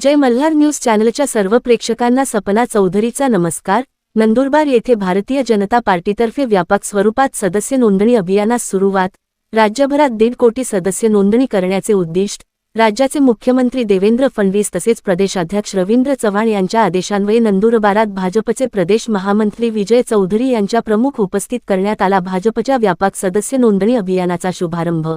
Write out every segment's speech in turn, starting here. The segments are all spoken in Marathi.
जय मल्हार न्यूज चॅनलच्या सर्व प्रेक्षकांना सपना चौधरीचा नमस्कार. नंदुरबार येथे भारतीय जनता पार्टीतर्फे व्यापक स्वरूपात सदस्य नोंदणी अभियानास सुरुवात. राज्यभरात दीड कोटी सदस्य नोंदणी करण्याचे उद्दिष्ट. राज्याचे मुख्यमंत्री देवेंद्र फडणवीस तसेच प्रदेशाध्यक्ष रवींद्र चव्हाण यांच्या आदेशान्वये नंदुरबारात भाजपचे प्रदेश महामंत्री विजय चौधरी यांच्या प्रमुख उपस्थित करण्यात आला भाजपच्या व्यापक सदस्य नोंदणी अभियानाचा शुभारंभ.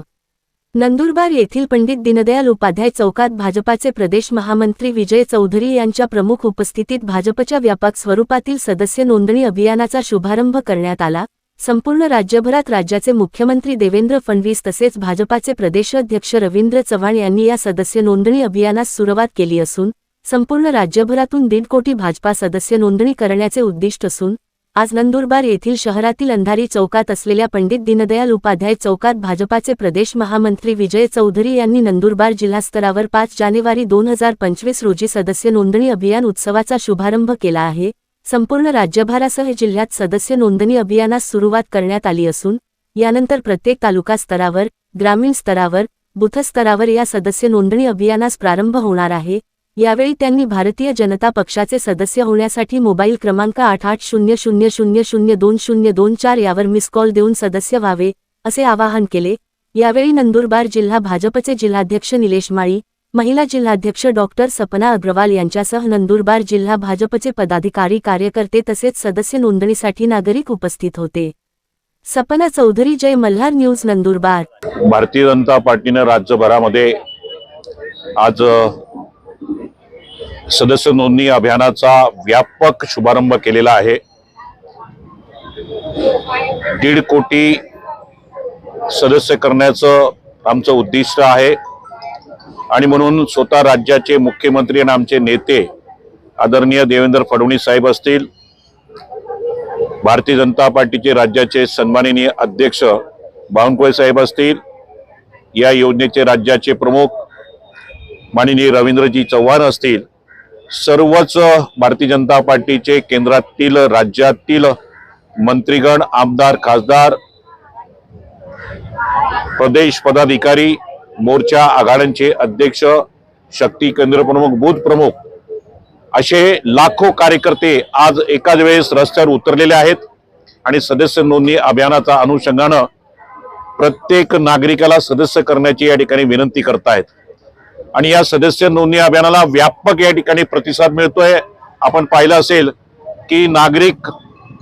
नंदुरबार येथील पंडित दीनदयाल उपाध्याय चौकात भाजपाचे प्रदेश महामंत्री विजय चौधरी यांच्या प्रमुख उपस्थितीत भाजपच्या व्यापक स्वरूपातील सदस्य नोंदणी अभियानाचा शुभारंभ करण्यात आला. संपूर्ण राज्यभरात राज्याचे मुख्यमंत्री देवेंद्र फडणवीस तसेच भाजपाचे प्रदेशाध्यक्ष रवींद्र चव्हाण यांनी या सदस्य नोंदणी अभियानास सुरुवात केली असून संपूर्ण राज्यभरातून दीड कोटी भाजपा सदस्य नोंदणी करण्याचे उद्दिष्ट असून आज नंदुरबार येथील शहरातील अंधारी चौकात असलेल्या पंडित दीनदयाल उपाध्याय चौकात भाजपाचे प्रदेश महामंत्री विजय चौधरी यांनी नंदुरबार जिल्हास्तरावर पाच जानेवारी दोन हजार पंचवीस रोजी सदस्य नोंदणी अभियान उत्सवाचा शुभारंभ केला आहे. संपूर्ण राज्यभरासह जिल्ह्यात सदस्य नोंदणी अभियानास सुरुवात करण्यात आली असून यानंतर प्रत्येक तालुका स्तरावर ग्रामीण स्तरावर बुथस्तरावर या सदस्य नोंदणी अभियानास प्रारंभ होणार आहे. यावेळी त्यांनी भारतीय जनता पक्षाचे सदस्य होण्यासाठी मोबाईल क्रमांक आठ आठ शून्य शून्य शून्य शून्य दोन शून्य दोन चार यावर मिस कॉल देऊन सदस्य व्हावे असे आवाहन केले. यावेळी नंदुरबार जिल्हा भाजपचे जिल्हाध्यक्ष निलेश माळी महिला जिल्हाध्यक्ष डॉक्टर सपना अग्रवाल यांच्यासह नंदुरबार जिल्हा भाजपचे पदाधिकारी कार्यकर्ते तसेच सदस्य नोंदणीसाठी नागरिक उपस्थित होते. सपना चौधरी जय मल्हार न्यूज नंदुरबार. भारतीय जनता पार्टीनं राज्यभरामध्ये आज सदस्य नोंदणी अभियानाचा व्यापक शुभारंभ केलेला आहे. दीड कोटी सदस्य करण्याचं आमचं उद्दिष्ट आहे. आणि म्हणून स्वतः राज्याचे मुख्यमंत्री आणि आमचे नेते आदरणीय देवेंद्र फडणवीस साहेब असतील भारतीय जनता पार्टीचे राज्याचे सन्माननीय अध्यक्ष बावनकुळे साहेब असतील या योजनेचे राज्याचे प्रमुख माननीय रवींद्रजी चव्हाण असतील सर्वच भारतीय जनता पार्टीचे केंद्रातील राज्यातील मंत्रीगण आमदार खासदार प्रदेश पदाधिकारी मोर्चा आघाड्यांचे अध्यक्ष शक्ती केंद्र प्रमुख बूथ प्रमुख असे लाखो कार्यकर्ते आज एकाच वेळेस रस्त्यावर उतरलेले आहेत आणि सदस्य नोंदणी अभियानाचा अनुषंगानं प्रत्येक नागरिकाला सदस्य करण्याची या ठिकाणी विनंती करतायत. आणि या सदस्य नोंदणी अभियानाला व्यापक या ठिकाणी प्रतिसाद मिळतोय. आपण पाहिलं असेल की नागरिक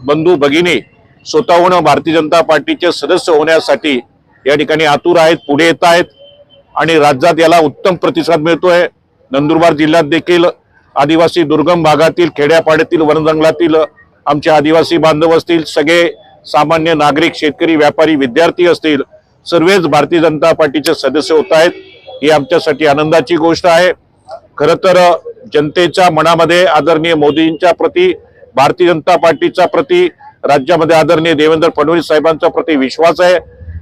बंधू भगिनी स्वतःहून भारतीय जनता पार्टीचे सदस्य होण्यासाठी या ठिकाणी आतुर आहेत पुढे येत आहेत आणि राज्यात याला उत्तम प्रतिसाद मिळतोय. नंदुरबार जिल्ह्यात देखील आदिवासी दुर्गम भागातील खेड्यापाड्यातील वनजंगलातील आमचे आदिवासी बांधव असतील सगळे सामान्य नागरिक शेतकरी व्यापारी विद्यार्थी असतील सर्वच भारतीय जनता पार्टीचे सदस्य होत आहेत. ही आमच्यासाठी आनंदाची गोष्ट आहे. खरं तर जनतेच्या मनामध्ये आदरणीय मोदींच्या प्रती भारतीय जनता पार्टीचा प्रती राज्यामध्ये आदरणीय देवेंद्र फडणवीस साहेबांचा प्रती विश्वास आहे.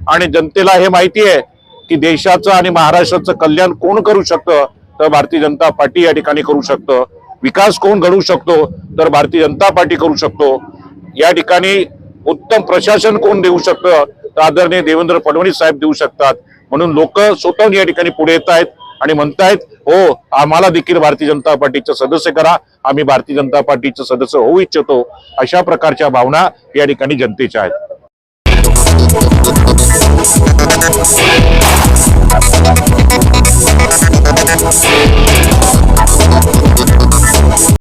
आणि जनतेला हे माहिती आहे की देशाचं आणि महाराष्ट्राचं कल्याण कोण करू शकतं तर भारतीय जनता पार्टी या ठिकाणी करू शकतं. विकास कोण घडवू शकतो तर भारतीय जनता पार्टी करू शकतो. या ठिकाणी उत्तम प्रशासन कोण देऊ शकतं तर आदरणीय देवेंद्र फडणवीस साहेब देऊ शकतात. म्हणून लोक स्वतःहून या ठिकाणी पुढे येत आहेत आणि म्हणतायत हो आम्हाला देखील भारतीय जनता पार्टीचं सदस्य करा. आम्ही भारतीय जनता पार्टीचं सदस्य होऊ इच्छितो. अशा प्रकारच्या भावना या ठिकाणी जनतेच्या आहेत.